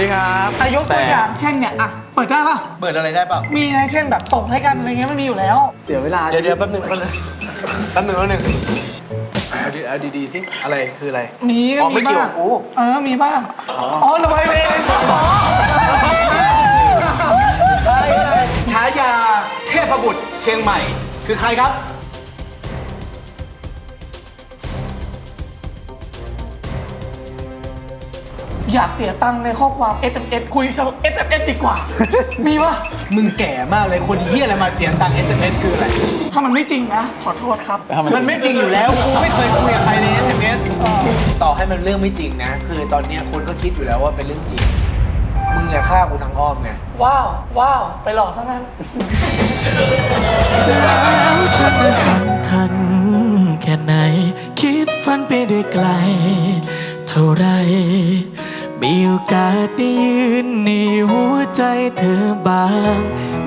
ดีครับอายกตัวอย่างเช่นเนี่ยอะเปิดได้ปะเปิดอะไรได้เปล่ามีนะเช่นแบบส่งให้กันอะไรเงี้ยมันมีอยู่แล้ว เสียเวลาเดี๋ยวเดี๋ยวแป๊บหนึงแป๊บหนึงแป๊บหนึงแป๊บหนึงเอาดีเอาดีๆสิอะไรคืออะไร มีก็อ๋อมีไม่เกี่ยวบ้ากังบกู เออมีบ้างอ๋อระบายเองอ๋อใช่ฉายาเทพบุตรเชียงใหม่ คือใครครับ อยากเสียตังค์ในข้อความ SMS คุยทาง SMS ดีกว่า มีปะมึงแก่มากเลยคนเฮียอะไรมาเสียตังค์ SMS คืออะไร ถ้ามันไม่จริงนะ ขอโทษครับ มันไม่จริงอยู่แล้วกูไม่เคยคุยกับใครใน SMS ต่อให้มันเรื่องไม่จริงนะ คือตอนเนี้ยคนก็คิดอยู่แล้วว่าเป็นเรื่องจริง มึงอย่าฆ่ากูทางอ้อมไง ว้าว ว้าว ไปหลอกทั้งนั้น แล้วฉันจะสำคัญแค่ไหน คิดฝันไปได้ไกล เท่าไรมี โอกาสได้ยืนในหัวใจเธอบ้าง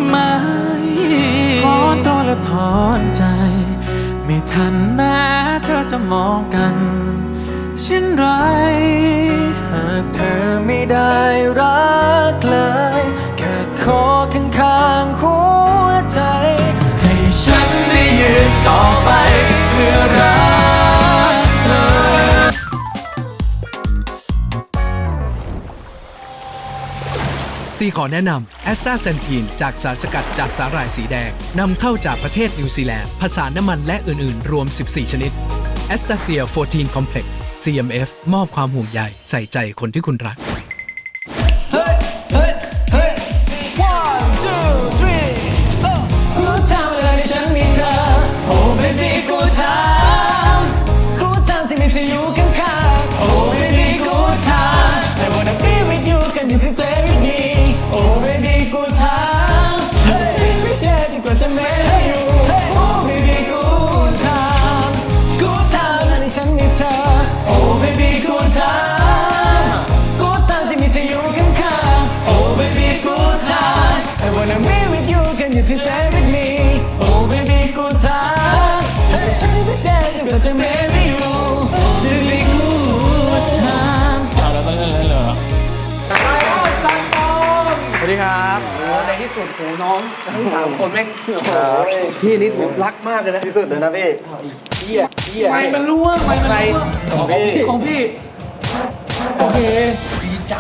ไหมถอนตัวและถอนใจ ไม่ทันแม้เธอจะมองกันเช่นไร หากเธอไม่ได้รักเลย แค่ขอข้างๆหัวใจ ให้ฉันได้ยืนต่อ ขอแนะนำแอสตาเซนทีนจากสารสกัดจากสาหร่ายสีแดงนำเข้าจากประเทศนิวซีแลนด์ผสานน้ำมันและอื่น ๆ รวม 14 ชนิดแอสตาเซีย14 Complex CMF มอบความห่วงใยใส่ใจคนที่คุณรักกู ทั้งสามคนแม่งโอ้โหพี่นี่ผมรักมากเลยนะที่สุดเลยนะพี่เฮียเฮียไม่มันร่วงไม่มันใครร่วงของพี่ของพี่โอเคดีใจ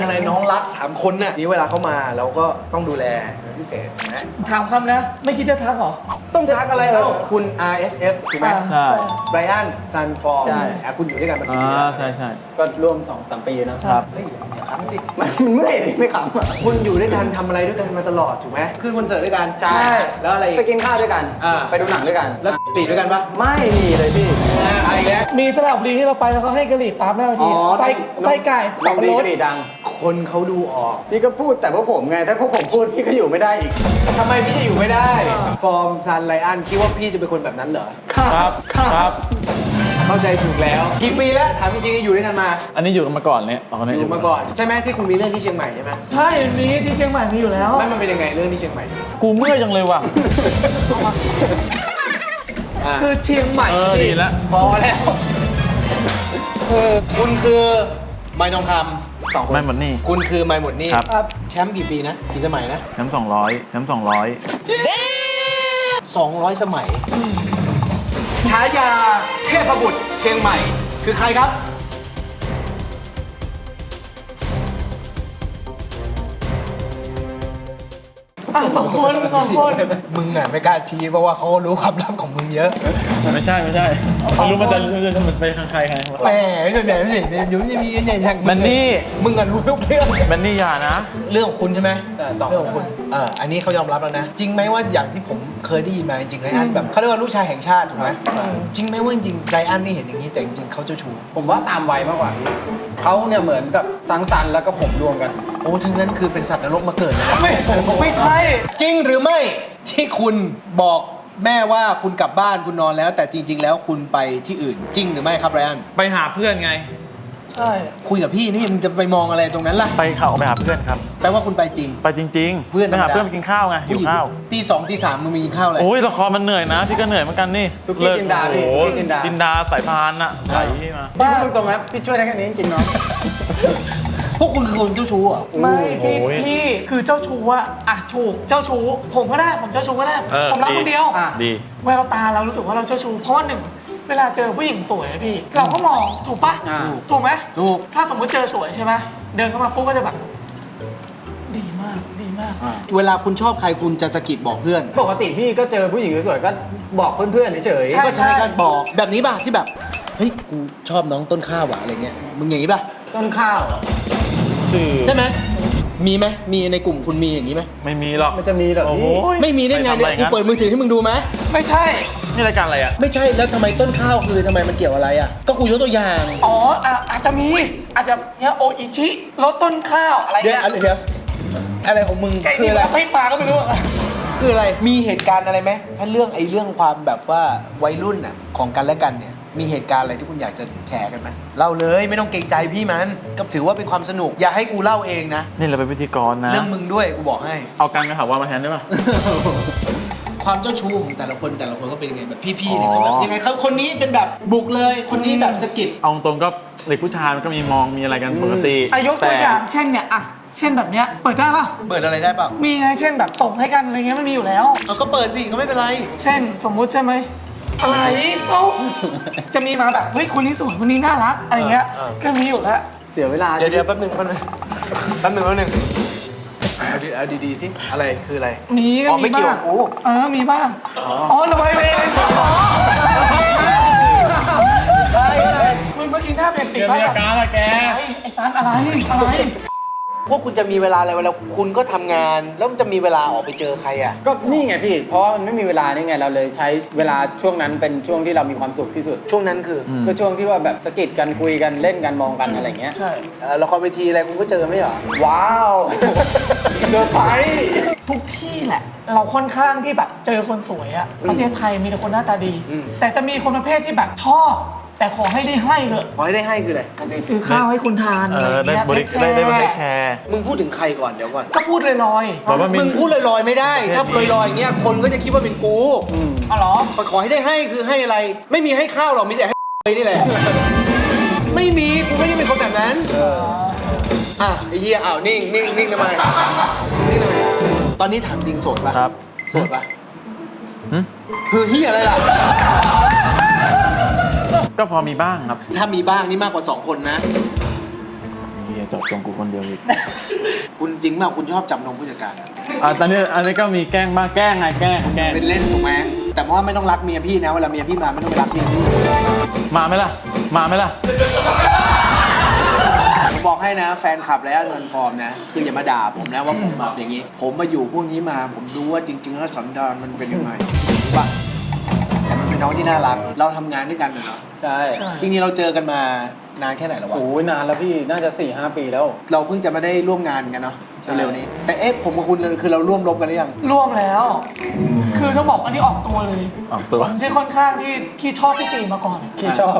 อะไรน้องรักสามคนน่ะนี่เวลาเขามาเราก็ต้องดูแล เป็นพิเศษนะถามคำนะ ไม่คิดจะทักเหรอ ต้องทักอะไรเออคุณ RSF ถูกไหมอ่าใช่ ไบรอันซันฟอร์ใช่ คุณอยู่ด้วยกันมากี่อ่าปีแล้วใช่ใช่ ก็ร่วม2อสปีนะครับเฮ้ยอย่าขำสิมันมันเมื่อยไม่ขำอะคุณอยู่ด้วยกันทำอะไรด้วยกันมาตลอดถูกไหมขึ้นคอนเสิร์ตด้วยกันใช่ แล้วอะไรอีก ไปกินข้าวด้วยกัน อ่า ไปดูหนังด้วยกัน แล้วตีด้วยกันปะไม่มีเลยพี่ อ่าอะไรอีกแล้ว มีสลับดีที่เราไปแล้วเขาให้กะหรี่ปั๊บหน้าเวอ๋ทีอไส้น้องไส้ไก่น้สัอบงปะดีรดก็ดีดัง คนเขาดูออก พี่ก็พูดแต่พวกผมไง ถ้าพวกผมพูดพี่ก็อยู่ไม่ได้อีก ทำไมพี่จะอยู่ไม่ได้ ฟอร์มซันไลอันคิดว่าพี่จะเป็นคนแบบนั้นเหรอ ครับ ครับ เข้าใจถูกแล้ว กี่ปีแล้วถามจริงๆอยู่ด้วยกันมา อันนี้อยู่กันมาก่อนเนี่ยอ๋ออเนี่ยยู่มาก่อน ใช่ไหมที่คุณมีเรื่องที่เชียงใหม่ใช่ไหมใช่มีที่เชียงใหม่มีอยู่แล้ว ไม่มันเป็นยังไงเรื่องที่เชียงใหม่ กูเมื่อยจังเลยว่ะ อ่าคือเชียงใหม่เออดีแล้วพอแล้วเออคุณคือไม้ทองคำ สองคนไม่หมดนี่คุณคือไม้หมดนี่ครับ แชมป์กี่ปีนะกี่สมัยนะ แชมป์สองร้อยแชมป์สองร้อย200 สมัยฉายาเทพบุตรเชียงใหม่ คือใครครับ อะสองคนสองคน มึงอะไม่กล้าชี้เพราะว่าเขารู้ความลับของมึงเยอะไม่ใช่ไม่ใช่ไม่รู้มันจะจะมันไปทางใครใครแหมไม่ใช่ไม่ใช่ไม่ใช่เดี๋ยวจะมีอย่างอย่างมันนี่มึงอะรู้ทุกเรื่องมันนี่อย่านะ เรื่องของคุณใช่ไหมใช่สองเรื่องของคุณเอออันนี้เขายอมรับแล้วนะ จริงไหมว่าอย่างที่ผมเคยได้ยินมาจริงๆไรอันแบบเขาเรียกว่าลูกชายแห่งชาติถูกไหมจริงไหมว่าจริงๆไรอันนี่เห็นอย่างนี้แต่จริงๆเขาเจ้าชู้ผมว่าตามวัยมากกว่าพี่ เขาเนี่ยเหมือนกับสังสรรค์แล้วก็ผมรวมกัน โอ้ทั้งนั้นคือเป็นสัตว์นรกมาเกิดเลยนะไม่ไม่ใช่ จริงหรือไม่ที่คุณบอกแม่ว่าคุณกลับบ้านคุณนอนแล้ว แต่จริง ๆ แล้วคุณไปที่อื่นจริงหรือไม่ครับไรอัน ไปหาเพื่อนไง ใช่ คุยกับพี่นี่มึงจะไปมองอะไรตรงนั้นล่ะ ไปเขาไปหาเพื่อนครับ แปลว่าคุณไปจริง ไปจริงๆเพื่อนไปหาธรรมดาเพื่อนไปกินข้าวไงหิวข้าวตีสองตีสามมึงมีกินข้าวอะไร โอ้ยละครมันเหนื่อยนะพี่ก็เหนื่อยเหมือนกันนี่สุกี้จินดาพี่โอ้โหสุกี้จินดา จินดาสายพานอะไหลมาพี่พูดตรงๆนะพี่ช่วยได้แค่นี้จริงๆเนาะพวกคุณคือคนเจ้าชู้เหรอะไม่พี่โอ้ยพี่คือเจ้าชู้อะอะถูกเจ้าชู้ผมก็ได้ผมเจ้าชู้ก็ได้เออผมรักคนเดียวอะดีแววตาเรารู้สึกว่าเราเจ้าชู้เพราะว่าหนึ่ง เวลาเจอผู้หญิงสวยอะพี่ เราก็มองถูกปะอ่า ถูกไหมถูกถ้าสมมติเจอสวยใช่ไหมเดินเข้ามาปุ๊บก็จะแบบ ดีมากดีมาก เวลาคุณชอบใครคุณจะสะกิดบอกเพื่อน ปกติพี่ก็เจอผู้หญิงสวยๆก็บอกเพื่อนๆเฉยใช่ ก็ใช้กันบอกแบบนี้ป่ะที่แบบ เฮ้ย กูชอบน้องต้นข้าวว่ะอะไรเงี้ย มึงอย่างนี้ป่ะ ๆต้นข้าวชื่อใช่ไหม มีไหมมีในกลุ่มคุณมีอย่างนี้ไหมไม่มีหรอก มันจะมีเหรอโอ้โห พี่ไม่มีได้ไงเนี่ยไปทำอะไรกูงั้นเปิดมือถือให้มึงดูไหมไม่ใช่ นี่รายการอะไรอะ ไม่ใช่แล้วทำไมต้นข้าวคือทำไมมันเกี่ยวอะไรอะก็กูยกตัวอย่างอ๋ออะอาจจะมี อาจจะเนี่ยโออิชิรถต้นข้าวอะไรเดี๋ยวเงี้ยอะไรเดี๋ยวอะไรของมึงไก่คือนี่อะไรแบบไม่มาก็ไม่รู้อะคืออะไร มีเหตุการณ์อะไรไหม ถ้าเรื่องไอ้เรื่องความแบบว่าวัยรุ่นอะของกันและกันเนี่ย มีเหตุการณ์อะไรที่คุณอยากจะแชร์กันไหมเล่าเลยไม่ต้องเกรงใจพี่มันก็ถือว่าเป็นความสนุก อย่าให้กูเล่าเองนะ นี่เราเป็นพิธีกรนะ เรื่องมึงด้วยกูบอกให้ เอาการกระหาว่ามาแทนได้ป่ะ ความเจ้าชู้ของแต่ละคนแต่ละคนก็เป็นยังไงแบบพี่ๆเนี่ยอ๋อเขาแบบยังไงเขาคนนี้เป็นแบบบุกเลยคนนี้แบบสะกิด เอาตรงๆก็เด็กผู้ชายมันก็มีมองมีอะไรกันปกติอายกตัวอย่างเช่นเนี่ยอะเช่นแบบเนี้ยเปิดได้ปะเปิดอะไรได้เปล่ามีไงเช่นแบบส่งให้กันอะไรเงี้ยไม่มีอยู่แล้ว เอาก็เปิดสิก็ไม่เป็นไร เช่นสมมุติใช่ไหม อะไรเอ้าจะมีมาแบบเฮ้ยคนนี้สวยคนนี้น่ารักอะไรเงี้ย เออเออ ก็มีอยู่แล้ว เสียเวลาเดี๋ยวเดี๋ยวแป๊บหนึงแป๊บหนึงแป๊บหนึงแป๊บหนึงเอาดีเอาดีๆสิอะไรคืออะไรมีก็อ๋อไม่มีเกี่ยวบ้างกับกูเออมีบ้างอ๋อระบายเวรอ๋อใช่ใช่คุณเมื่อกี้หน้าเปลี่ยนสีเกิดบ้ามีอาการละแก ไอ้ไอ้ซานอะไรอะไร พวกคุณจะมีเวลาอะไรเวลาคุณก็ทำงาน แล้วมันจะมีเวลาออกไปเจอใครอะ ก็นี่ไงพี่ เพราะว่ามันไม่มีเวลานี่ไงเราเลยใช้เวลาช่วงนั้นเป็นช่วงที่เรามีความสุขที่สุดช่วงนั้นคืออก็ช่วงที่ว่าแบบสะกิดกันคุยกันเล่นกันมองกันอะไรเงี้ย ใช่ เอ่อละครเวทีอะไรคุณก็เจอไม่เหรอ ว้าวเซอร์ไพรส์ทุกที่แหละ เราค่อนข้างที่แบบเจอคนสวยอะประเทศไทยมีแต่คนหน้าตาดีอืมแต่จะมีคนประเภทที่แบบชอบ แต่ขอให้ได้ให้เถอะขอให้ได้ให้คืออะไร ก็ได้ซื้อข้าวให้คุณทานเออะไรอได้เงี้ยบริเทคได้ได้บริแคร์แคร์ มึงพูดถึงใครก่อนเดี๋ยวก่อน ก็พูดลอยบอกว่ามี มึงพูดลอยๆไม่ได้ ถ้าลอยๆอย่างเงี้ยคนก็จะคิดว่าเป็นกูๆอ๋อเหรอ ขอให้ได้ให้คือให้อะไร ไม่มีให้ข้าวหรอกมีแต่ให้นี่แหละ ไม่มีกูไม่ได้เป็นคนแบบนั้นอะไอ้เหี้ยอ้าวนิ่งนิ่งนิ่งทำไมนิ่งทำไมตอนนี้ถามจริงโสดปะครับ โสดปะหึคือเหี้ยอะไรล่ะ ก็พอมีบ้างครับถ้ามีบ้างนี่มากกว่า 2 คนนะ เฮียจบจงกูคนเดียวอีกคุณจริงเปล่าคุณชอบจับนมผู้จัดการอะอะตอนนี้อันนี้ก็มีแกล้งบ้างแกล้งไงแกล้งแกล้งเป็นเล่นถูกไหมแต่ว่าไม่ต้องรักเมียพี่นะเวลาเมียพี่มาไม่ต้องไปรักเมียพี่มาไหมล่ะ มาไหมล่ะ ผมบอกให้นะแฟนคลับและซันฟอร์มนะ คืออย่ามาด่าผมนะว่าผมแบบอย่างนี้ ผมมาอยู่พวกนี้มาผมรู้ว่าจริง ๆ แล้วสันดานมันเป็นยังไงป่ะแต่มันเป็นน้องที่น่ารัก เราทำงานด้วยกันนะเนาะ ใช่ใช่ จริงๆเราเจอกันมานานแค่ไหนแล้ววะ โอ้ยนานแล้วพี่น่าจะ4ี่หปีแล้ว เราเพิ่งจะมาได้ร่วมงานกันเนาะใช่ เร็วๆนี้ แต่เอ๊ะผมกับคุณคือเราร่วมรบกันหรือยัง ร่วมแล้ว คือต้องบอกอันนี้ออกตัวเลยออกตัว ผมใช่ค่อนข้างที่ขี้ชอบพี่ซีมาก่อนขี้ชอบ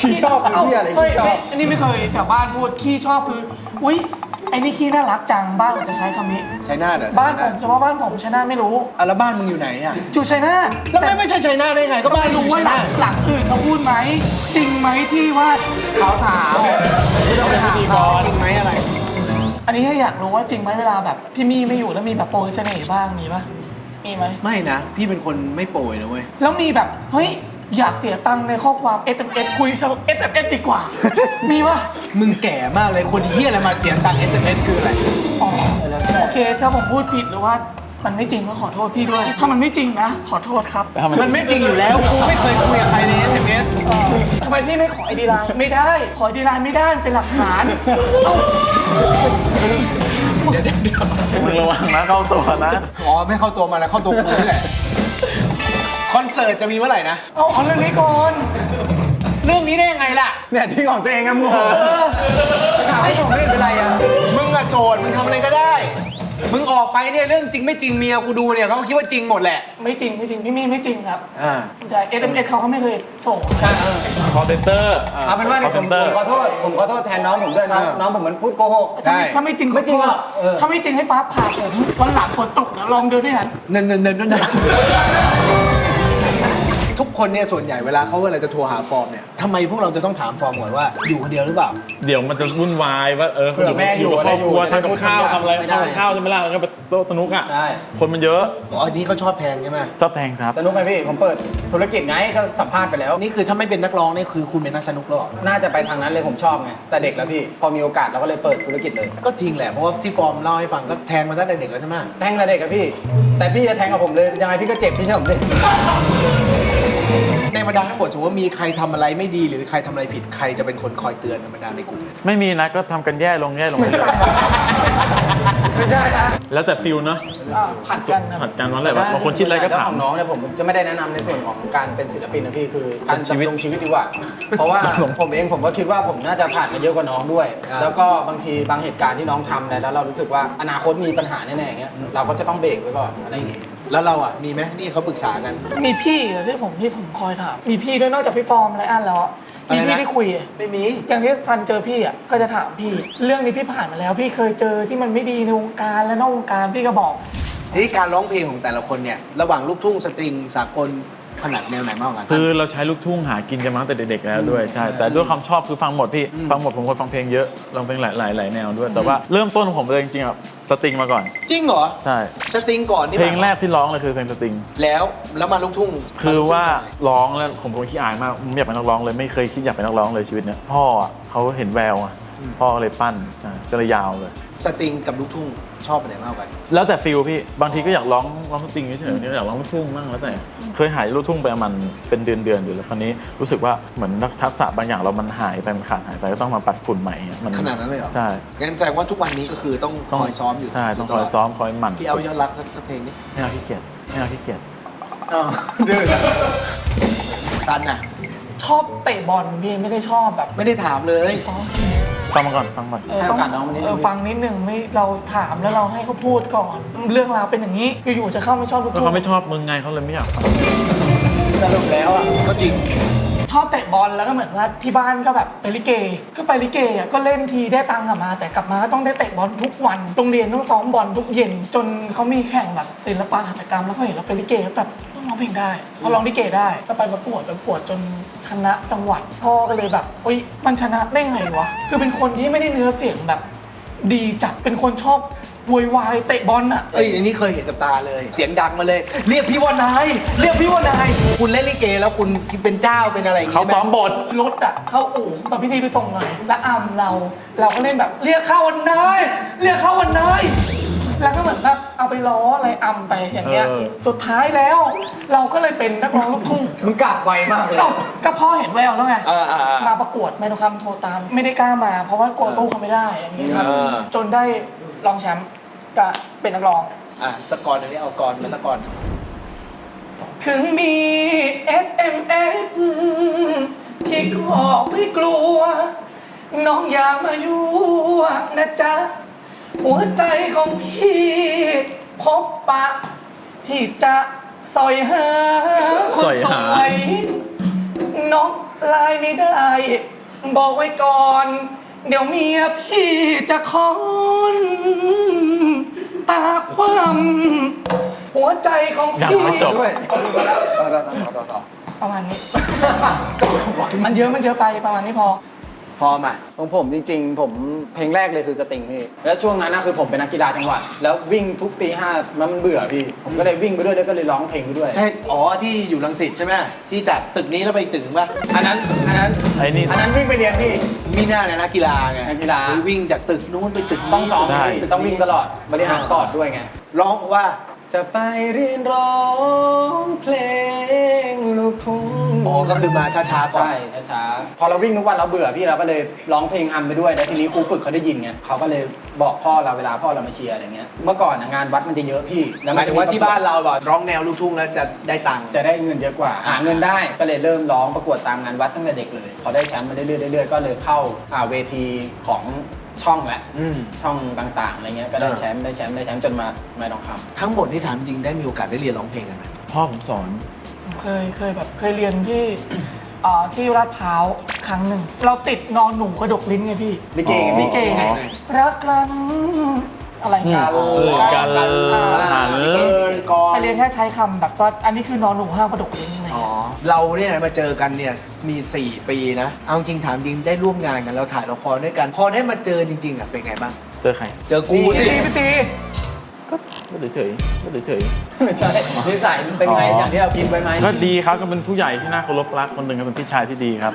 ขี้ชอบคือที่อะไรเฮ้ยขี้ชอบอันนี้ไม่เคยแถวบ้านพูดขี้ชอบคือ อุ้ย ไอ้นี่ขี้น่ารักจังบ้านผมจะใช้คำนี้ ชัยนาทเหรอบ้านผมเฉพาะบ้านผมชัยนาทไม่รู้อะแล้วบ้านมึงอยู่ไหนอะอยู่ชัยนาทแล้วไม่ไม่ใช่ชัยนาทได้ไงก็ก็บ้านไม่มึงรู้อยู่ว่าชัยหลันางทหลังอื่นเขาพูดไหมจริงไหมที่ว่าเขาถามเราเป็นพิธีกรจริงไหมอะไร อันนี้แค่อยากรู้ว่าจริงไหมเวลาแบบพี่มี่ไม่อยู่แล้วมีแบบโปรยเสน่ห์บ้างมีปะมีไหม ไม่นะ พี่เป็นคนไม่โปรยนะเว้ย แล้วมีแบบ เฮ้ย อยากเสียตังค์ในข้อความ S M S คุยทาง S M S ดีกว่า มีปะมึงแก่มากเลยคนเฮียอะไรมาเสียตังค์ SMS คืออะไรอ๋อโอเคถ้าผมพูดผิดหรือว่ามันไม่จริงก็ขอโทษพี่ด้วย ถ้ามันไม่จริงนะ ขอโทษครับทำไมมันไม่จริงอยู่แล้วกูไม่เคยคุยกับใครใน SMS ทำไมพี่ไม่ขอไอดีไลน์ไม่ได้ ขอไอดีไลน์ไม่ได้มันเป็นหลักฐานเอ้ามึงระวังนะเข้าตัวนะ อ๋อไม่เข้าตัวมาแล้วเข้าตัวกูนี่แหละค อนเสิร์ตจะมีเมื่อไหร่นะเอาเอาเรื่องนี้ก่อน เรื่องนี้ได้ยังไงล่ะ เนี่ยที่ของตัวเองอะมึงถามให้ผมเล่นเป็นไรอะมึงอะโสดมึงทำอะไรก็ได้ มึงออกไปเนี่ยเรื่องจริงไม่จริงเมียกูดูเนี่ยเขาคิดว่าจริงหมดแหละไม่จริงไม่จริงพี่มี่ไม่จริงครับอ่าแต่ S M S เขาก็ไม่เคยส่งคอเซนเตอร์ เอาเป็นว่าเนี่ยผมผมขอโทษผมขอโทษแทนน้องผมด้วยน้องเออน้องผมมันพูดโกหกใช่ถ้าไม่จริงไม่จริงหรอกเออ ถ้าไม่จริงให้ฟ้าผ่าผมวันหลังฝนตกนะลองดูด้วยกัน เนินเนินเนินเนิน ทุกคนเนี่ยส่วนใหญ่เวลาเขาเวลาจะโทรหาฟอร์มเนี่ยทำไมพวกเราจะต้องถามฟอร์มก่อนว่าอยู่คนเดียวหรือเปล่า เดี๋ยวมันจะวุ่นวายว่าเออเผื่อแม่อยู่กับครอบครัวอะไรอยู่ทำกับข้าวจะได้ทำอะไรไม่ได้ ทำกับข้าวใช่ไหมล่ะแล้วก็ไปโต๊ะสนุกอะใช่ คนมันเยอะอ๋ออันนี้เขาชอบแทงใช่ไหมชอบแทงครับ สนุกไหมพี่ ผมเปิดธุรกิจไงก็สัมภาษณ์ไปแล้ว นี่คือถ้าไม่เป็นนักร้องเนี่ยคือคุณเป็นนักสนุกแล้วเหรอน่าจะไปทางนั้นเลยผมชอบไง แต่เด็กแล้วพี่ พอมีโอกาสเราก็เลยเปิดธุรกิจเลย ก็จริงแหละเพราะว่าที่ฟอร์มเล่าให้ฟังก็แทงมาตั้งแต่เด็กแล้วใช่ไหมแทงแต่เด็กกับพี่ แต่พี่จะแทงกับผมเลย ยังไงพี่ก็เจ็บพี่ใช่ผมเลย ในบรรดาทั้งหมดสมมติว่ามีใครทำอะไรไม่ดีหรือใครทำอะไรผิดใครจะเป็นคนคอยเตือนในบรรดาในกลุ่ม ไม่มีนะก็ทำกันแย่ลงแย่ลง ไม่ใช่นะแล้วแต่ฟิลเนาะอ่าผัดกันนะผัดกันวันแหละแบบบางคนคิดอะไรก็ถาม ของน้องเนี่ยผมจะไม่ได้แนะนำในส่วนของการเป็นศิลปินนะพี่คือการชีวิตดำรงชีวิตดีกว่า เพราะว่าครับผม ผมเองผมก็คิดว่าผมน่าจะผ่านมาเยอะกว่าน้องด้วย อ่า แล้วก็บางทีบางเหตุการณ์ที่น้องทำเนี่ยแล้วเรารู้สึกว่าอนาคตมีปัญหาแน่ๆอย่างเงี้ยเราก็จะต้องเบรกไว้ก่อนอะไรอย่างงี้ แล้วเราอะมีไหมนี่เขาปรึกษากัน มีพี่เหรอที่ผมที่ผมคอยถาม มีพี่ด้วยนอกจากพี่ฟอร์มและอันแล้วอะมีอะไรพี่นะ ที่คุยอะไม่มี อย่างที่ซันเจอพี่อะก็จะถามพี่ เรื่องนี้พี่ผ่านมาแล้ว พี่เคยเจอที่มันไม่ดีในวงการและนอกวงการพี่ก็บอก ทีนี้การร้องเพลงของแต่ละคนเนี่ย ระหว่างลูกทุ่งสตริงสากล ถนัดแนวไหนมากกว่ากัน คือเราใช้ลูกทุ่งหากินกันมาตั้งแต่เด็กๆแล้วด้วยใช่ แต่ด้วยความชอบคือฟังหมดพี่อืมฟังหมดผมคนฟังเพลงเยอะลองเพลงหลายหลายหลายแนวด้วย แต่ว่าเริ่มต้นของผมเลยจริงๆอะสตริงมาก่อน จริงเหรอ ใช่ สตริงก่อนนี่เพลงแรกที่ร้องเลยคือเพลงสตริง แล้วแล้วมาลูกทุ่งคือว่ามาลูกทุ่งร้องแล้วผมเป็นคนขี้อายมากไม่อยากเป็นนักร้องเลยไม่เคยคิดอยากเป็นนักร้องเลยชีวิตเนี้ยพ่ออะเขาเห็นแววอะพ่อก็เลยปั้นใช่ก็เลยยาวเลย สตริงกับลูกทุ่ง ชอบอันไหนมากกว่ากัน แล้วแต่ฟิลพี่ บางทีก็อยากร้องร้องสตริงเฉยๆอยากร้องลูกทุ่งบ้างแล้วแต่ เคยหายลูกทุ่งไปประมันเป็นเดือนเดือนๆอยู่แล้วคราวนี้รู้สึกว่าเหมือนทักษะบางอย่างเรามันหายไปมันขาดหายไปก็ต้องมาปัดฝุ่นใหม่อะมัขนาดนั้นเลยเหรอ ใช่ งั้นแสดงว่าทุกวันนี้ก็คือต้องคอยซ้อมอยู่ใช่ต้องตคลอยซ้อมคอยหมั่นพี่เอายอดรักสักสักเพลงนี้ไม่เอาขี้เกียจไม่เอาขี้เกียจสั้นน่ะ ชอบเตะบอลพี่ไม่ได้ชอบแบบไม่ได้ถามเลย ฟังมาก่อนฟังก่อน เออให้ต้โอกาสน้องมันนิดนึง เออฟังนิดนึงไม่เราถามแล้วเราให้เขาพูดก่อน เรื่องราวเป็นอย่างนี้อยู่ๆจะเข้าไม่ชอบลูกแล้วทุ่เขางไม่ชอบมึงไงเขาเลยไม่อยากฟังสรุปแล้วอะก็จริง ชอบเตะบอลแล้วก็เหมือนว่าที่บ้านก็แบบไปลิเกก็ไปลิเกอะก็เล่นทีได้ตังค์กลับมา แต่กลับมาก็ต้องได้เตะบอลทุกวันโรงเรียนต้องซ้อมบอลทุกเย็น จนเขามีแข่งแบบศิลปะหัตถกรรมแล้วเขาเห็นเราไปลิเกก็แบบต้องร้องเพลงได้พอร้องลิเกได้ก็ไปประกวดประกวดจนชนะจังหวัดพ่อก็เลยแบบเฮ้ยมันชนะได้ไงวะคือเป็นคนที่ไม่ได้เนื้อเสียงแบบ ดีจัดเป็นคนชอบ โวยวายเตะบอลอะเอ้ยอันนี้เคยเห็นกับตาเลย เสียงดังมาเลย เรียกพี่ว่านายเรียกพี่ว่านายคุณเล่นลิเกแล้วคุณเป็นเจ้าเป็นอะไรอย่างเขางี้ไหซ้อมบท รถอะเข้าอู่แบบพี่ซีไปส่งหน่อยแล้วอำเรา เราก็เล่นแบบเรียกเข้าวันนายเรียกเข้าวันนายแล้วก็เหมือนแบบเอาไปล้ออะไรอำไปอย่างเงี้ย เออ สุดท้ายแล้ว เราก็เลยเป็นนักร้องลูกทุ่ง มึงกลับไวมากเลยเอ้าก็พ่อเห็นแววแล้วไง เออเออเออ มาประกวดแม่ทองคำโทรตาม ไม่ได้กล้ามา เพราะว่ากลัวสู้เขาไม่ได้อย่างนี้ครับ เออ จนได้รองแชมป์ ก็เป็นนักร้อง อะสกกรอันนี้เอากรมาสกกรถึงมี SMS ที่ก็ไม่กลัว น้องอย่ามายั่วนะจ๊ะ หัวใจของพี่พบปะ ที่จะสอยหาคนสอยสหาวยน้องไลายไม่ได้ บอกไว้ก่อน เดี๋ยวเมียพี่จะคอน ตาความหัวใจของยังพี่ไม่จบ ด้วยต่อต่อต่อต่อต่อประมาณนี้ มันเยอะมันเยอะไปประมาณนี้พอ ฟอร์มอะของผมจริง ๆ ผมเพลงแรกเลยคือสติงพี่แล้วช่วงนั้นนะคือผมเป็นนักกีฬาจังหวัด แล้ววิ่งทุกตีห้าแล้วมันเบื่อพี่ ผมก็เลยวิ่งไปด้วยแล้วก็เลยร้องเพลงไปด้วย ใช่ อ๋อ ที่อยู่รังสิตใช่ไหมที่จากตึกนี้แล้วไปอีกตึกหนึ่งป่ะ อันนั้นอันนั้นไอ้นี่ อันนั้นวิ่งไปเรียนพี่ มีหน้าเนี่ยนักกีฬาไงนักกีฬา วิ่งจากตึกนู้นไปตึกนี้ต้องซ้อมใช่ พี่ต้องวิ่งตลอดบริหารปอดด้วยไง ร้องเพราะว่า จะไปเรียนร้องเพลงลูกทุ่ง อ๋อก็คือมาช้าๆก่อน ใช่ช้าๆพอเราวิ่งทุกวันเราเบื่อพี่เราก็เลยร้องเพลงอัมไปด้วยแล้วทีนี้ครูฝึกเขาได้ยินไงเขาก็เลยบอกพ่อเราเวลาพ่อเรามาเชียร์อะไรเงี้ยเมื่อก่อนนะงานวัดมันจะเยอะพี่แล้หมายถึงว่าที่บ้านเราแบบร้องแนวลูกทุ่งแล้วจะได้ตังค์จะได้เงินเยอะกว่าหาเงินได้ก็เลยเริ่มร้องประกวดตามงานวัดตั้งแต่เด็กเลยพอได้แชมป์มาเรื่อยๆเรื่อยๆก็เลยเข้าอ่าเวทีของช่องแหละอืม ช่องต่างๆอะไรเงี้ยก็ได้แชมป์ได้แชมป์ได้แชมป์จนมาไม่ทองคำ ทั้งหมดที่ถามจริงได้มีโอกาสได้เรียนร้องเพลงกันไหมพ่อผมสอน เคยเคยแบบเคยเรียนที่อ่าที่ลาดพร้าวครั้งหนึ่ง เราติดนอนหนูกระดกลิ้นไงพี่ ลิเกไงอ๋อลิเกไง อ๋อ รักครั้งอะไรกันเออการหันเกินก่อนไปเรียนแค่ใช้คำแบบว่าอันนี้คือนอนหนูห้ากระดกลิ้นอะไรอ๋อ เงี้ยเราเนี่ยมาเจอกันเนี่ยมี 4 ปีนะ เอาจริงถามจริงได้ร่วมงานกันเราถ่ายละครด้วยกัน พอได้มาเจอจริงๆอะเป็นไงบ้าง เจอใคร เจอกูสิพี่ตี ก็เฉยๆก็เฉยไม่ใช่นิสัยมันเป็นไงอ๋อออย่างที่เราคิดไว้ไหมๆก็ดีครับก็เป็นผู้ใหญ่ที่น่าเคารพรักคนหนึ่งก็เป็นพี่ชายที่ดีครับ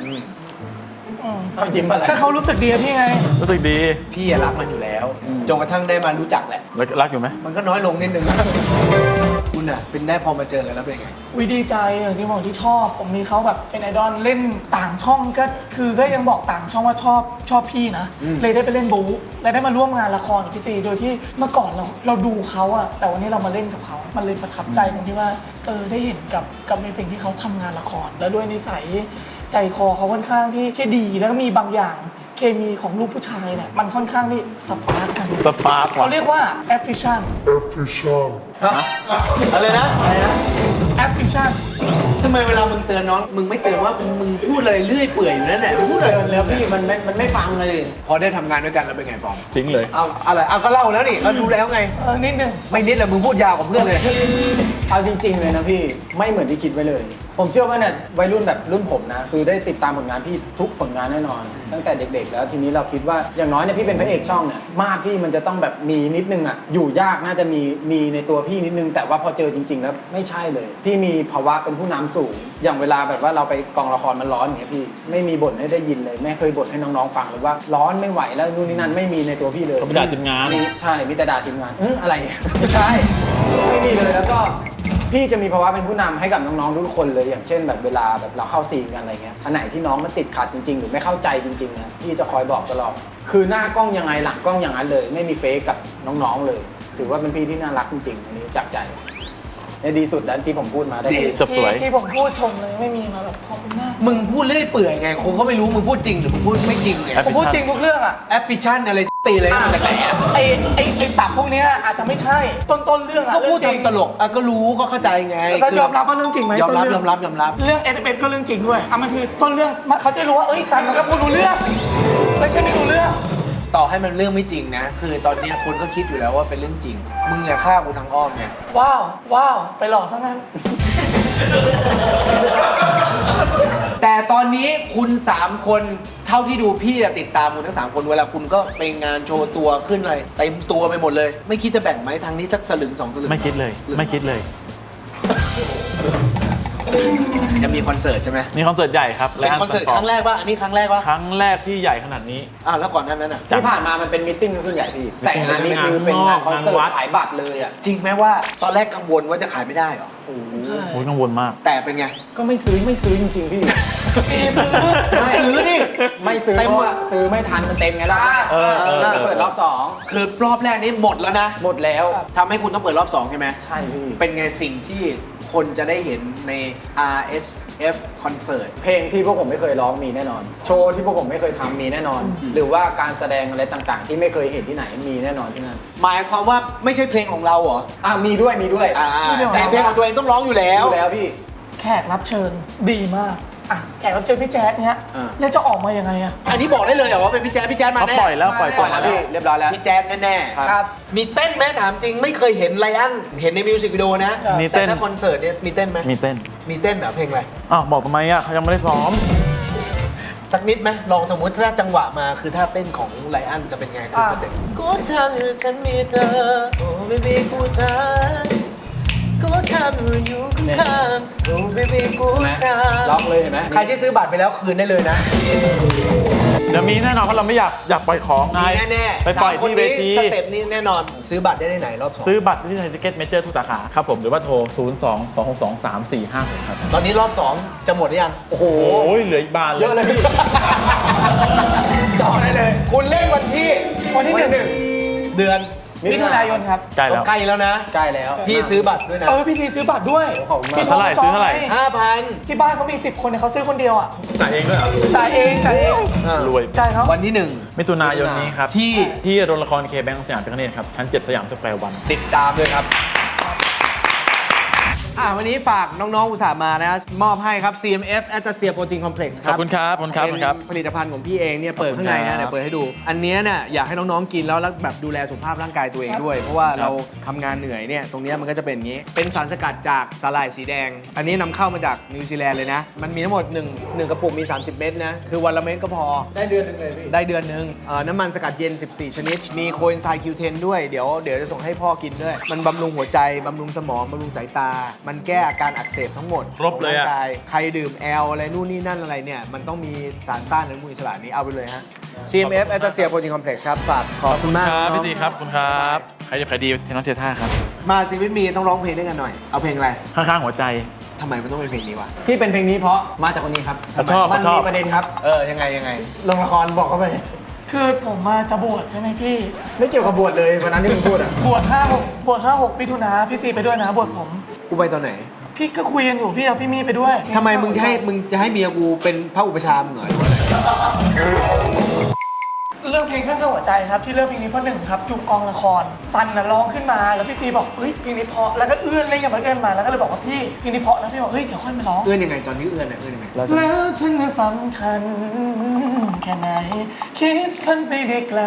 ต้องยิ้มอะไรถ้าเขารู้สึกดีอะพี่ไง รู้สึกดีพี่อะรักมันอยู่แล้ว จนกระทั่งได้มารู้จักแหละแล้วรักอยู่ไหม มันก็น้อยลงนิดนึง คุณอะ เป็นได้พอมาเจอกันแล้วเป็นไง วิดีใจอย่างที่บอกที่ชอบ ผมมีเขาแบบเป็นไอดอลเล่นต่างช่องก็คือก็ยังบอกต่างช่องว่าชอบชอบพี่นะ อืม เลยได้ไปเล่นบู๊และได้มาร่วมงานละครกับพี่ซีโดยที่เมื่อก่อนเราเราดูเขาอะแต่วันนี้เรามาเล่นกับเขา มันเลยประทับใจตรงที่ว่าเออได้เห็นกับกับในสิ่งที่เขาทำงานละคร แล้วด้วยนิสัยใจคอเขาค่อนข้างที่ที่ดีแล้วก็มีบางอย่างเคมีของลูกผู้ชายเนี่ยมันค่อนข้างที่สปาร์กกันสปาร์กเขาว่ะเรียกว่า efficient อะไรนะอะไรนะ efficient ทำไมเวลามึงเตือนน้อง มึงไม่เตือนว่ามึงพูดอะไรเรื่อยเปื่อยอยู่นั่นแหละมึงพูดอะไรเดินแล้วพี่มันไม่มันไม่ฟังเลยพอได้ทำงานด้วยกันแล้วเป็นไงฟอมทิ้งเลย เอาอะไรเอาก็เล่าแล้วนี่ก็ดูแล้วไง เออนิดนึงไม่นิดแหละมึงพูดยาวกว่าเพื่อนเลย เอาจริง ๆ เลยนะพี่ไม่เหมือนที่คิดไว้เลย ผมเชื่อว่าเนี่ยวัยรุ่นแบบรุ่นผมนะ คือได้ติดตามผลงานพี่ทุกผลงานแน่นอน ตั้งแต่เด็กๆ แล้วทีนี้เราคิดว่าอย่างน้อยเนี่ยพี่เป็นพระเอกช่องเนี่ยมาดพี่มันจะต้องแบบมีนิดนึงอะอยู่ยากน่าจะมีมีในตัวพี่นิดนึง แต่ว่าพอเจอจริง ๆ แล้วไม่ใช่เลย พี่มีภาวะเป็นผู้นำสูง อย่างเวลาแบบว่าเราไปกองละครมันร้อนอย่างเงี้ยพี่ไม่มีบ่นให้ได้ยินเลยแม่เคยบ่นให้น้องๆฟังเลยว่าร้อนไม่ไหวแล้วนู่นนี่นั่นไม่มีในตัวพี่เลยเขาไม่ด่าทีมงานมีใช่มีแต่ด่าทีมงานอื้ออะไรไม่ใช่ไม่มีเลยแล้วก็ พี่จะมีภาวะเป็นผู้นำให้กับน้องๆทุกคนเลยอย่างเช่น แบบเวลาแบบเราเข้าซีนกันอะไรเงี้ยอันไหนที่น้องมันติดขัดจริงๆ หรือไม่เข้าใจจริงๆนะพี่จะคอยบอกตลอดคือหน้ากล้องยังไงหลังกล้องอย่างนั้นเลย ไม่มีเฟกกับน้องๆเลย ถือว่าเป็นพี่ที่น่ารักจริงๆอันนี้จากใจเนี่ยดีสุดแล้วที่ผมพูดมาได้ดี จบสวยที่ที่ผมพูดชมเลยไม่มีมาแบบขอบคุณมาก มึงพูดเรื่อยเปื่อยไงคงก็ไม่รู้มึงพูดจริงหรือมึงพูดไม่จริงไง ผมพูดจริงทุกเรื่องอะ แอปพลิชั่นอะไร ตีอะไรมาจากไหนอะไอไอไอสับพวกเนี้ยอาจจะไม่ใช่ต้นต้นๆเรื่องอะก็พูดเรื่องจริงทำตลกอะก็รู้ก็เข้าใจไงแล้วก็คืยอมรับว่าเรื่องจริงไหมยอมรับต้นยเอมรับยอมรับ เรื่องเอสเก็เรื่องจริงด้วยอะมันคือต้นเรื่องมันเขาจะรู้ว่าเอ้ยซันมันก็พูดรู้เรื่องไม่ใช่ไม่รู้เรื่อง ต่อให้มันเรื่องไม่จริงนะ คือตอนเนี้ยคนก็คิดอยู่แล้วว่าเป็นเรื่องจริง มึงอย่าฆ่ากูทางอ้อมไงว้าวว้าวไปหลอกทั้งนั้น แต่ตอนนี้คุณ3คน เท่าที่ดูพี่อะติดตามคุณทั้ง3คนเวลาคุณก็ไปงานโชว์ตัวขึ้นอะไรเต็มตัวไปหมดเลย ไม่คิดจะแบ่งไหมทางนี้สักสลึงสองสลึงไม่คิดเลย ไม่คิดเลย จะมีคอนเสิร์ตใช่ไหมมีคอนเสิร์ตใหญ่ครับเป็นคอนเสิร์ตครั้งแรกป่ะอันนี้ครั้งแรกป่ะครั้งแรกที่ใหญ่ขนาดนี้อ้าวแล้วก่อนหนั้นนั้นอะจัดที่ผ่านมามันเป็นมิทติ้งส่วนใหญ่พี่ แต่งานนี้คือเป็นงานคอนเสิงานวัร์ดตขายบัตรเลยอะ จริงไหมว่าตอนแรกกังวลว่าจะขายไม่ได้เหรอใช่ โอ้ยกังวลมาก แต่เป็นไง ก็ไม่ซื้อไม่ซื้อจริงๆพี่ ไม่ซื้อดิไม่ซื้อเต็มเพราะอะว่าซื้อไม่ทันมันเต็มไงล่ะเออเออเออ เปิดรอบสองคือรอบแรกนี้หมดแล้วนะหมดแล้วทำให้คุณต้องเปิดรอบสองใช่ไหมใช่พี่ เป็นไงสิ่งที่ คนจะได้เห็นใน RSF คอนเสิร์ตเพลงที่พวกผมไม่เคยร้องมีแน่นอน โชว์ที่พวกผมไม่เคยทำมีแน่นอน หรือว่าการแสดงอะไรต่างๆ ที่ไม่เคยเห็นที่ไหนมีแน่นอนที่นั่นหมายความว่าไม่ใช่เพลงของเราเหรออะมีด้วยมีด้วยอ่าแต่เพลงของตัวเองต้องร้องอยู่แล้ว ดูแล้วพี่ แขกรับเชิญดีมาก อะแขกรับเชิญพี่แจ๊ดเนี้ยอ่า แล้วจะออกมายังไงอะอันนี้บอกได้เลยเหรอว่าเป็นพี่แจ๊ดพี่แจ๊ดมาเขาแน่ปล่อยแล้วปล่อยปปล่ล่ออยยแล้วแล้วพี่เรียบร้อยแล้ว พี่แจ๊ดแน่ครับๆมีเต้นไหมถามจริงไม่เคยเห็นไลอันเห็นในมิวสิกวิดีโอนะมีแต่เต้นถ้าคอนเสิร์ตเนี่ยมีเต้นไหมมีเต้นมีเต้นเหรอเพลงอะไรอ้าวบอกทำไมอะเขายังไม่ได้ซ้อม สักนิดไหมลองสมมติถ้าจังหวะมาคือถ้าเต้นของไลอันจะเป็นไงคือสเต็ปกูทำให้ฉันมีเธอโอ้ baby กูทำ กูทำให้อยู่ข้างๆโอ้ baby กูเห็นไหมทำล็อกเลยเห็นไหมใครที่ซื้อบัตรไปแล้วคืนได้เลยนะ เดี๋ยวมีแน่นอนเพราะเราไม่อยากอยากปล่อยของไงมีแน่ๆไปปล่อยสามคนที่เวนี้ที สเต็ปนี้แน่นอนซื้อบัตรได้ที่ไหนรอบสองซื้อบัตรที่ไทยทิเก็ตเมเจอร์ทุกสาขาครับผมหรือว่าโทร 0 2 2 6 2 3 4 5 6ครับตอนนี้รอบสองจะหมดหรือยัง โอ้โห โอ้ยเหลืออีกบานเลยเยอะเลยพี่จอได้เลย คุณเล่นวันที่วันที่หนึ่งเดือน มิถุนายนครับ ใกล้ก็แล้ว ใกล้แล้วนะ ใกล้แล้ว พี่ซื้อบัตรด้วยนะ เออพี่ทีซื้อบัตรด้วยขอบคุณมาก พี่เท่าไหร่ซื้อเท่าไหร่ จงห้าพันที่บ้านเขามี 10 คนเนี่ยเขาซื้อคนเดียวอะจ่ายเองด้วยเหรอจ่ายเองจ่ายเองรวยจ่ายเขาวันที่หนึ่ง มิถุนายนนี้ครับ ที่ ที่โรงละครเคแบงค์สยามพิคเนตครับ ชั้น 7 สยามสแควร์วัน ติดตามเลยครับ อะวันนี้ฝากน้อง ๆ อุตส่าห์มานะมอบให้ครับ CMF a t a s i a Protein Complex คขรัอบบคุณครับขอบคุณครับขอบคุณครับ เป็นผลิตภัณฑ์ของพี่เองเนี่ยเปิดขอบคุข้างณในครันะบเดี๋ยวเปิดให้ดู อันเนี้ยเนี่ยอยากให้น้องๆกินแล้วแล้วแบบดูแลสุขภาพร่างกายตัวเองด้วย เพราะว่าเราทำงานเหนื่อยเนี่ยตรงเนี้ยมันก็จะเป็นอย่างนี้ เป็นสารสกัดจากสาหร่ายสีแดง อันนี้นำเข้ามาจากนิวซีแลนด์เลยนะ มันมีทั้งหมด1 1กระปุกมี 30 เม็ดนะคือวันละเม็ดก็พอ ได้เดือนหนึงเลยพี่ ได้เดือนหนึ่งเอ่อน้ำมันสกัดเย็น 14 ชนิด มีโคเอนไซม์ Q10 ด้วย เดี๋ยวเดี๋ยวจะส่งให้พ่อกินด้วย มันบำรุงหัวใจ บำรุงสมอง บำรุงสายตามันแก้อาการอักเสบทั้งหมดครบเลยอะ ของางกายใครดื่มแอลอะไรนู่นนี่นั่นอะไรเนี่ย มันต้องมีสารต้านอนุมูลอิสระนี้เอาไปเลยฮะ CMF a t a s i a Protein Complex ครับฝากขอบคุณมากครับน้พี่องตีครับขอบคุณครับใครจะใครดีเทนน้องเทท่าครับมาซีวิตมีต้องร้องเพลงด้วยกันหน่อย เอาเพลงอะไรข้างๆหัวใจ ทำไมมันต้องเป็นเพลงนี้วะที่เป็นเพลงนี้เพราะมาจากคนนี้ครับเขาชอบมันเขาชอบมีประเด็นครับ เออยังไงยังไง ลงละครบอกเขาไป คือผมมาจะบวชใช่ไหมพี่ ไม่เกี่ยวกับบวชเลยวันนั้นที่มึงพูดอะบวชห้าหกบวชห้าหกพิถุนาพี่ซีไปด้วยนะบวชผม กูไปตอนไหนพี่ก็คุยกันอยู่พี่เอาพี่มี่ไปด้วยทำไมมึงจะให้มึงจะให้เมียกูเป็นพระอุปชฌาย์มึงเหรอหรือว่าอะไร เรื่องเพลงข้างๆหัวใจครับที่เลือกเพลงนี้เพราะหนึ่งครับอยู่กองละครซันน่ะร้องขึ้นมาแล้วพี่ซีบอกเฮ้ยเพลงนี้เพราะแล้วก็เอื้อนเล่นกับมันเอื้อนมาแล้วก็เลยบอกว่าพี่เพลงนี้เพราะนะพี่บอกเฮ้ยเดี๋ยวค่อยมาร้อง เอื้อนยังไงตอนที่เอื้อนน่ะเอื้อนยังไงแล้วฉันจะสำคัญแค่ไหนคิดฝันไปได้ไกล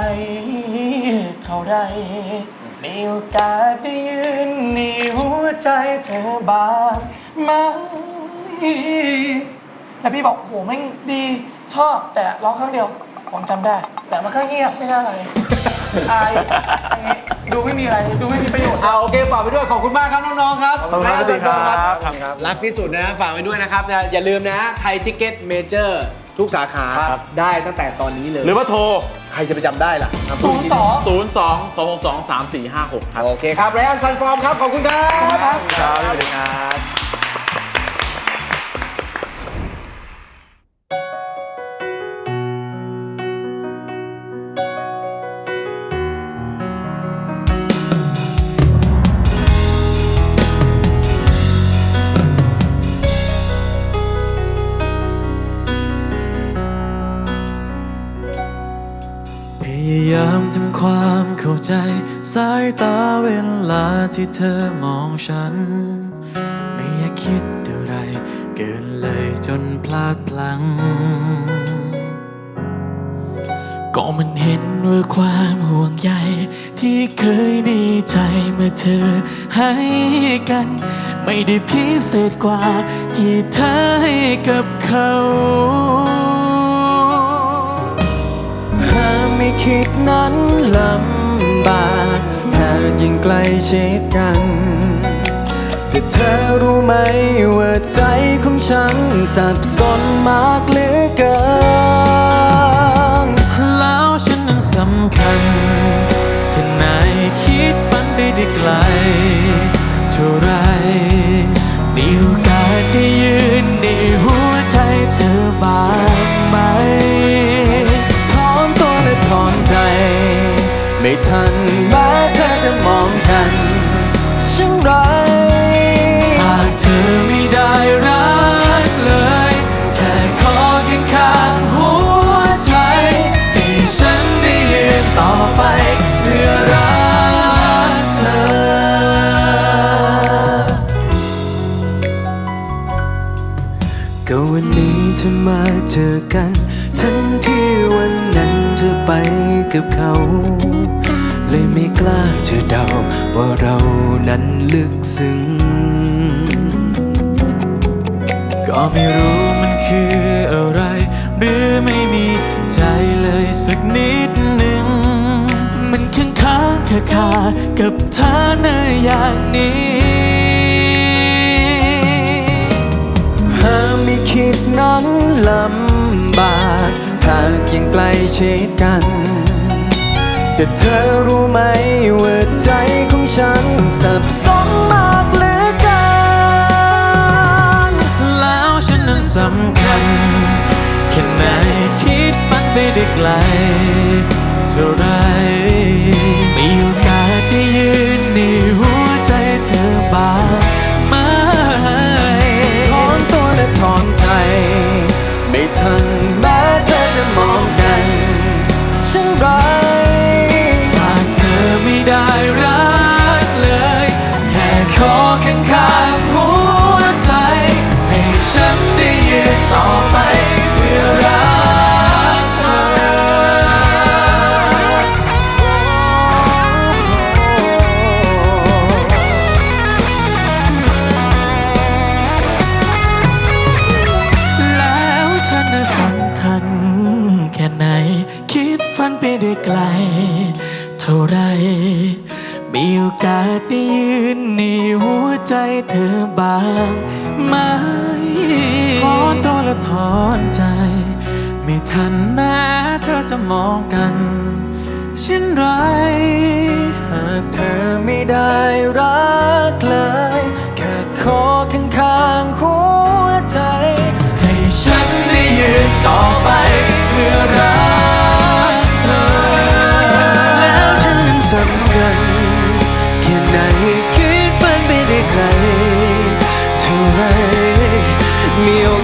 เท่าไรมีโอกาสได้ยืนในหัวใจเธอบางไหมแล้วพี่บอกโหแม่งดีชอบแต่ร้องครั้งเดียว ผมจำได้ แต่มันก็เงียบไม่น่าอะไรอายอย่างงี้ดูไม่มีอะไร ดูไม่มีประโยชน์ เอาโอเคฝากไปด้วยขอบคุณมากครับน้องๆครับขอบคุณครับและอาจารย์โต้งครับ รักที่สุดนะฝากไว้ด้วยนะครับนะอย่าลืมนะไทยทิเก็ตเมเจอร์ทุกสาขาครับ ได้ตั้งแต่ตอนนี้เลยหรือว่าโทร ใครจะไปจำได้ล่ะอะพูศูดนอีย์กสทีอง 0 2 2 6 2 3 4 5 6 ครับโอเคครับไรอันซันฟอร์มครับขอบคุณครับ ครับสวัสดีครับ ความเข้าใจสายตาเวลาที่เธอมองฉัน ไม่อยากคิดอะไร เกินเลยจนพลาดพลั้งก็มันเห็นว่าความห่วงใยที่เคยดีใจเมื่อเธอให้กัน ไม่ได้พิเศษกว่าที่เธอให้กับเขา ไม่คิดนั้นลำบากหากยิ่งใกล้ชิดกัน แต่เธอรู้ไหมว่าใจของฉันสับสนมากเหลือเกิน แล้วฉันนั้นสำคัญแค่ไหนคิดฝันไปได้ไกลเท่าไรมีโอกาสได้ยืนในหัวใจเธอบ้างไหม ไม่ทันแม้เธอจะมองกันเช่นไร หากเธอไม่ได้รักเลย แค่ขอเพียงข้างหัวใจ ให้ฉันได้ยืนต่อไปเพื่อรักเธอ ก็วันนี้เธอมาเจอกัน ทันที่วันนั้นเธอไปกับเขา เลยไม่กล้าจะเดา ว่าเรานั้นลึกซึ้ง ก็ไม่รู้มันคืออะไร หรือไม่มีใจเลยสักนิดหนึ่ง มันค้างค้างคาคากับเธอในอย่างนี้หากไม่คิดนั้นลำบากหากยังใกล้ชิดกัน แต่เธอรู้ไหมว่าใจของฉันสับสนมากเหลือเกินแล้วฉันนั้นสำคัญแค่ไหนคิดฝันไปได้ไกลเท่าไรมีโอกาสได้ยืนในหัวใจเธอบ้างไหมถอนตัวและถอนใจ ไม่ทันแม้ เธอจะมองกันเช่นไร หากเธอไม่ได้รักเลย แค่ขอข้างๆหัวใจ ให้ฉันได้ยืนต่อไปเพื่อรักเธอ แล้วฉันนั้นสำคัญแค่ไหนคิดฝันไปได้ไกลเท่าไรมีโอก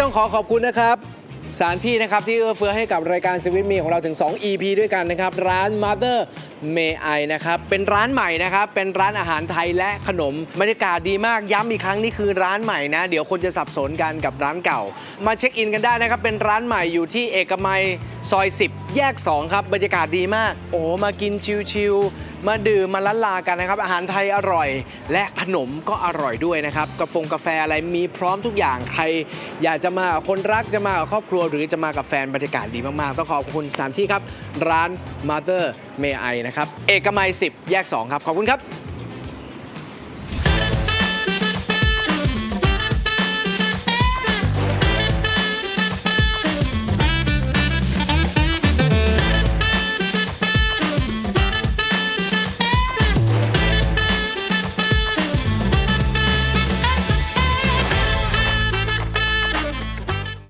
ต้องขอขอบคุณนะครับสถานที่นะครับที่เอื้อเฟื้อให้กับรายการสวิตมีของเราถึง 2 EP ด้วยกันนะครับ ร้าน Mother May I นะครับ เป็นร้านใหม่นะครับ เป็นร้านอาหารไทยและขนมบรรยากาศดีมากย้ำอีกครั้งนี่คือร้านใหม่นะ เดี๋ยวคนจะสับสนกันกับร้านเก่า มาเช็คอินกันได้นะครับ เป็นร้านใหม่อยู่ที่เอกมัยซอย 10 แยก 2 ครับ บรรยากาศดีมาก โอ้มากินชิลๆ มาดื่มมาล้านลากันนะครับ อาหารไทยอร่อย และขนมก็อร่อยด้วยนะครับกาแฟกาแฟอะไรมีพร้อมทุกอย่างใคร อยากจะมาคนรักจะมากับครอบครัวหรือจะมากับแฟนบรรยากาศดีมากๆต้องขอบคุณสถานที่ครับ ร้าน Mother May I นะครับเอกมัย 10 แยก 2 ครับ ขอบคุณครับ